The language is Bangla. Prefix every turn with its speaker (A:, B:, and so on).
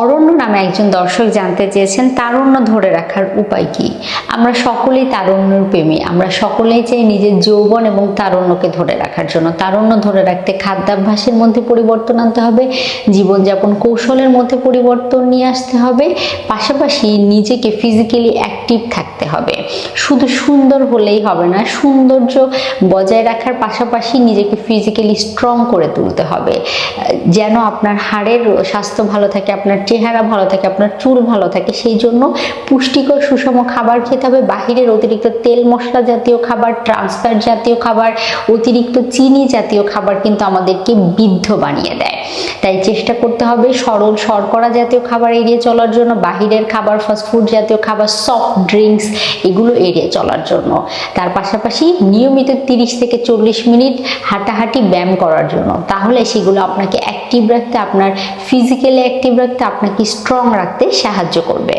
A: অরণ্য নামে একজন দর্শক জানতে চেয়েছেন, তারুণ্য ধরে রাখার উপায় কি? আমরা সকলেই তারুণ্যের প্রেমী। আমরা সকলেই চাই নিজের যৌবন এবং তারুণ্যকে ধরে রাখার জন্য। তারুণ্য ধরে রাখতে খাদ্যাভ্যাসের মধ্যে পরিবর্তন আনতে হবে, জীবনযাপন কৌশলের মধ্যে পরিবর্তন নিয়ে আসতে হবে, পাশাপাশি নিজেকে ফিজিক্যালি অ্যাক্টিভ থাকতে হবে। শুধু সুন্দর হলেই হবে না, সৌন্দর্য বজায় রাখার পাশাপাশি নিজেকে ফিজিক্যালি স্ট্রং করে তুলতে হবে। যেন আপনার হাড়ের স্বাস্থ্য ভালো থাকে, আপনার চেহারা ভালো থাকে, আপনার চুল ভালো থাকে, সেই জন্য পুষ্টিকর সুষম খাবার খেতে হবে। বাহিরের অতিরিক্ত তেল মশলা জাতীয় খাবার ট্রান্সফার জাতীয় খাবার, অতিরিক্ত চিনি জাতীয় খাবার কিন্তু আমাদেরকে বৃদ্ধ বানিয়ে তাই চেষ্টা করতে হবে সরল শর্করা জাতীয় খাবার এড়িয়ে চলার জন্য, বাহিরের খাবার ফাস্টফুড জাতীয় খাবার সফট ড্রিঙ্কস এগুলো এড়িয়ে চলার জন্য। তার পাশাপাশি নিয়মিত তিরিশ থেকে চল্লিশ মিনিট হাঁটাহাঁটি, ব্যায়াম করার জন্য। তাহলে সেগুলো আপনাকে অ্যাক্টিভ রাখতে, আপনার ফিজিক্যালি অ্যাক্টিভ রাখতে, আপনাকে স্ট্রং রাখতে সাহায্য করবে।